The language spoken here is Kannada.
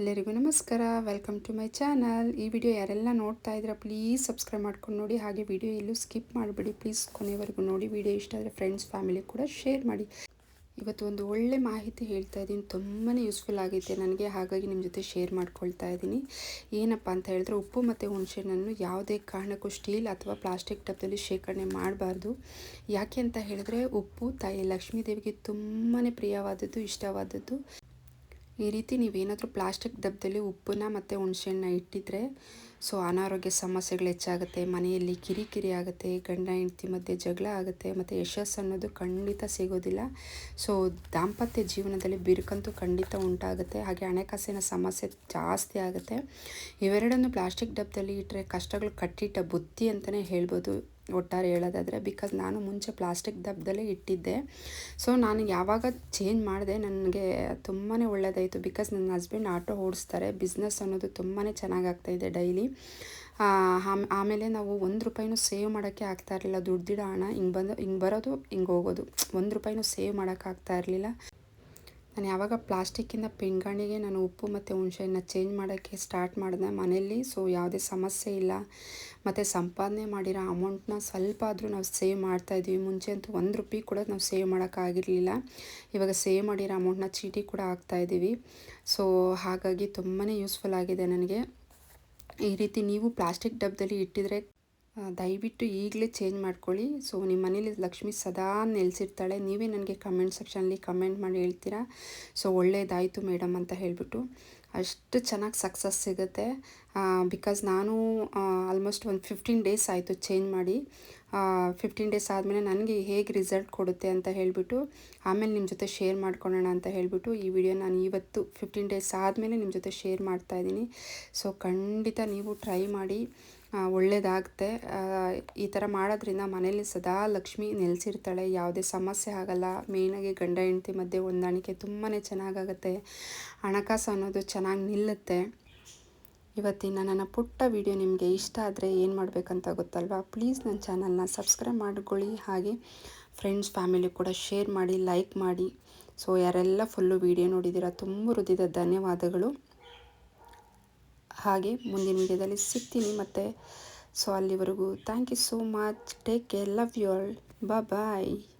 ಎಲ್ಲರಿಗೂ ನಮಸ್ಕಾರ. ವೆಲ್ಕಮ್ ಟು ಮೈ ಚಾನಲ್ ಈ ವಿಡಿಯೋ ಯಾರೆಲ್ಲ ನೋಡ್ತಾ ಇದ್ದೀರಾ ಪ್ಲೀಸ್ ಸಬ್ಸ್ಕ್ರೈಬ್ ಮಾಡ್ಕೊಂಡು ನೋಡಿ. ಹಾಗೆ ವಿಡಿಯೋ ಎಲ್ಲೂ ಸ್ಕಿಪ್ ಮಾಡಿಬಿಡಿ. ಪ್ಲೀಸ್ ಕೊನೆವರೆಗೂ ನೋಡಿ. ವಿಡಿಯೋ ಇಷ್ಟ ಆದರೆ ಫ್ರೆಂಡ್ಸ್ ಫ್ಯಾಮಿಲಿ ಕೂಡ ಶೇರ್ ಮಾಡಿ. ಇವತ್ತು ಒಂದು ಒಳ್ಳೆ ಮಾಹಿತಿ ಹೇಳ್ತಾ ಇದ್ದೀನಿ. ತುಂಬಾ ಯೂಸ್ಫುಲ್ ಆಗೈತೆ ನನಗೆ. ಹಾಗಾಗಿ ನಿಮ್ಮ ಜೊತೆ ಶೇರ್ ಮಾಡ್ಕೊಳ್ತಾ ಇದ್ದೀನಿ. ಏನಪ್ಪ ಅಂತ ಹೇಳಿದ್ರೆ, ಉಪ್ಪು ಮತ್ತು ಹುಣಸೆಹಣ್ಣನ್ನು ಯಾವುದೇ ಕಾರಣಕ್ಕೂ ಸ್ಟೀಲ್ ಅಥವಾ ಪ್ಲಾಸ್ಟಿಕ್ ಡಬ್ಬದಲ್ಲಿ ಶೇಖರಣೆ ಮಾಡಬಾರ್ದು. ಯಾಕೆ ಅಂತ ಹೇಳಿದ್ರೆ, ಉಪ್ಪು ತಾಯಿ ಲಕ್ಷ್ಮೀ ದೇವಿಗೆ ತುಂಬಾ ಪ್ರಿಯವಾದದ್ದು, ಇಷ್ಟವಾದದ್ದು ಈ ರೀತಿ ನೀವೇನಾದರೂ ಪ್ಲಾಸ್ಟಿಕ್ ಡಬ್ಬದಲ್ಲಿ ಉಪ್ಪನ್ನ ಮತ್ತು ಹುಣಸೆಹಣ್ಣ ಇಟ್ಟಿದ್ರೆ ಸೊ ಅನಾರೋಗ್ಯ ಸಮಸ್ಯೆಗಳು ಹೆಚ್ಚಾಗುತ್ತೆ, ಮನೆಯಲ್ಲಿ ಕಿರಿಕಿರಿ ಆಗುತ್ತೆ, ಗಂಡ ಹೆಂಡತಿ ಮಧ್ಯೆ ಜಗಳ ಆಗುತ್ತೆ, ಮತ್ತು ಯಶಸ್ಸು ಅನ್ನೋದು ಖಂಡಿತ ಸಿಗೋದಿಲ್ಲ. ಸೊ ದಾಂಪತ್ಯ ಜೀವನದಲ್ಲಿ ಬಿರುಕಂತೂ ಖಂಡಿತ ಉಂಟಾಗುತ್ತೆ. ಹಾಗೆ ಹಣಕಾಸಿನ ಸಮಸ್ಯೆ ಜಾಸ್ತಿ ಆಗುತ್ತೆ. ಇವೆರಡನ್ನು ಪ್ಲಾಸ್ಟಿಕ್ ಡಬ್ಬದಲ್ಲಿ ಇಟ್ಟರೆ ಕಷ್ಟಗಳು ಕಟ್ಟಿಟ್ಟ ಬುತ್ತಿ ಅಂತಲೇ ಹೇಳ್ಬೋದು. ಒಟ್ಟಾರೆ ಹೇಳೋದಾದರೆ, ಬಿಕಾಸ್ ನಾನು ಮುಂಚೆ ಪ್ಲಾಸ್ಟಿಕ್ ಡಬ್ಬದಲ್ಲೇ ಇಟ್ಟಿದ್ದೆ. ಸೊ ನಾನು ಯಾವಾಗ ಚೇಂಜ್ ಮಾಡಿದೆ ನನಗೆ ತುಂಬಾ ಒಳ್ಳೆಯದಾಯಿತು ಬಿಕಾಸ್ ನನ್ನ ಹಸ್ಬೆಂಡ್ ಆಟೋ ಓಡಿಸ್ತಾರೆ, ಬಿಸ್ನೆಸ್ ಅನ್ನೋದು ತುಂಬಾ ಚೆನ್ನಾಗಾಗ್ತಾಯಿದೆ ಡೈಲಿ. ಆಮೇಲೆ ನಾವು ಒಂದು ರೂಪಾಯಿನೂ ಸೇವ್ ಮಾಡೋಕ್ಕೆ ಆಗ್ತಾ ಇರಲಿಲ್ಲ. ದುಡ್ದಿಡೋ ಹಣ ಹಿಂಗೆ ಬಂದು, ಹಿಂಗೆ ಬರೋದು, ಹಿಂಗೆ ಹೋಗೋದು. ಒಂದು ರೂಪಾಯಿನೂ ಸೇವ್ ಮಾಡೋಕ್ಕಾಗ್ತಾ ಇರಲಿಲ್ಲ. ನಾನು ಯಾವಾಗ ಪ್ಲಾಸ್ಟಿಕ್ಕಿಂದ ಪಿಂಗಾಣಿಗೆ ನಾನು ಉಪ್ಪು ಮತ್ತು ಹುಣಸೆಹಣ್ಣ ಚೇಂಜ್ ಮಾಡೋಕ್ಕೆ ಸ್ಟಾರ್ಟ್ ಮಾಡಿದೆ ಮನೆಯಲ್ಲಿ. ಸೊ ಯಾವುದೇ ಸಮಸ್ಯೆ ಇಲ್ಲ. ಮತ್ತು ಸಂಪಾದನೆ ಮಾಡಿರೋ ಅಮೌಂಟ್ನ ಸ್ವಲ್ಪ ಆದರೂ ನಾವು ಸೇವ್ ಮಾಡ್ತಾಯಿದ್ವಿ ಮುಂಚೆ ಅಂತೂ ಒಂದು ರೂಪಾಯಿ ಕೂಡ ನಾವು ಸೇವ್ ಮಾಡೋಕ್ಕಾಗಿರಲಿಲ್ಲ ಇವಾಗ ಸೇವ್ ಮಾಡಿರೋ ಅಮೌಂಟ್ನ ಚೀಟಿ ಕೂಡ ಹಾಕ್ತಾಯಿದ್ದೀವಿ ಸೊ ಹಾಗಾಗಿ ತುಂಬಾ ಯೂಸ್ಫುಲ್ ಆಗಿದೆ ನನಗೆ. ಈ ರೀತಿ ನೀವು ಪ್ಲಾಸ್ಟಿಕ್ ಡಬ್ಬದಲ್ಲಿ ಇಟ್ಟಿದ್ರೆ ದಯವಿಟ್ಟು ಈಗಲೇ ಚೇಂಜ್ ಮಾಡ್ಕೊಳ್ಳಿ. ಸೊ, ನಿಮ್ಮ ಮನೇಲಿ ಲಕ್ಷ್ಮಿ ಸದಾ ನೆಲೆಸಿರ್ತಾಳೆ. ನೀವೇ ನನಗೆ ಕಮೆಂಟ್ ಸೆಕ್ಷನಲ್ಲಿ ಕಮೆಂಟ್ ಮಾಡಿ ಹೇಳ್ತೀರಾ? ಸೊ, ಒಳ್ಳೇದಾಯಿತು ಮೇಡಮ್ ಅಂತ ಹೇಳಿಬಿಟ್ಟು. ಅಷ್ಟು ಚೆನ್ನಾಗಿ ಸಕ್ಸಸ್ ಸಿಗುತ್ತೆ. ಬಿಕಾಸ್ ನಾನು ಆಲ್ಮೋಸ್ಟ್ ಒಂದು ಫಿಫ್ಟೀನ್ ಡೇಸ್ ಆಯಿತು ಚೇಂಜ್ ಮಾಡಿ. ಫಿಫ್ಟೀನ್ ಡೇಸ್ ಆದಮೇಲೆ ನನಗೆ ಹೇಗೆ ರಿಸಲ್ಟ್ ಕೊಡುತ್ತೆ ಅಂತ ಹೇಳಿಬಿಟ್ಟು ಆಮೇಲೆ ನಿಮ್ಮ ಜೊತೆ ಶೇರ್ ಮಾಡ್ಕೊಳ್ಳೋಣ ಅಂತ ಹೇಳಿಬಿಟ್ಟು ಈ ವಿಡಿಯೋ ನಾನು ಇವತ್ತು ಫಿಫ್ಟೀನ್ ಡೇಸ್ ಆದಮೇಲೆ ನಿಮ್ಮ ಜೊತೆ ಶೇರ್ ಮಾಡ್ತಾಯಿದ್ದೀನಿ ಸೊ ಖಂಡಿತ ನೀವು ಟ್ರೈ ಮಾಡಿ ಒಳ್ಳೆಯದಾಗುತ್ತೆ ಈ ಥರ ಮಾಡೋದ್ರಿಂದ ಮನೇಲಿ ಸದಾ ಲಕ್ಷ್ಮಿ ನೆಲೆಸಿರ್ತಾಳೆ, ಯಾವುದೇ ಸಮಸ್ಯೆ ಆಗಲ್ಲ. ಮೇಯ್ನಾಗಿ ಗಂಡ, ಹೆಂಡತಿ ಮಧ್ಯೆ ಹೊಂದಾಣಿಕೆ ತುಂಬಾ ಚೆನ್ನಾಗಾಗುತ್ತೆ. ಹಣಕಾಸು ಅನ್ನೋದು ಚೆನ್ನಾಗಿ ನಿಲ್ಲುತ್ತೆ. ಇವತ್ತಿನ ನನ್ನ ಪುಟ್ಟ ವಿಡಿಯೋ ನಿಮಗೆ ಇಷ್ಟ ಆದರೆ ಏನು ಮಾಡಬೇಕಂತ ಗೊತ್ತಲ್ವಾ? ಪ್ಲೀಸ್ ನನ್ನ ಚಾನಲ್ನ ಸಬ್ಸ್ಕ್ರೈಬ್ ಮಾಡ್ಕೊಳ್ಳಿ. ಹಾಗೆ ಫ್ರೆಂಡ್ಸ್, ಫ್ಯಾಮಿಲಿ ಕೂಡ ಶೇರ್ ಮಾಡಿ, ಲೈಕ್ ಮಾಡಿ. ಸೊ, ಯಾರೆಲ್ಲ ಫುಲ್ಲು ವಿಡಿಯೋ ನೋಡಿದ್ದೀರಾ, ತುಂಬ ಹೃದಯದ ಧನ್ಯವಾದಗಳು. ಹಾಗೆ ಮುಂದಿನ ವಿಡಿಯೋದಲ್ಲಿ ಸಿಗ್ತೀನಿ ಮತ್ತು. ಸೊ, ಅಲ್ಲಿವರೆಗೂ thank you so much take care love you all bye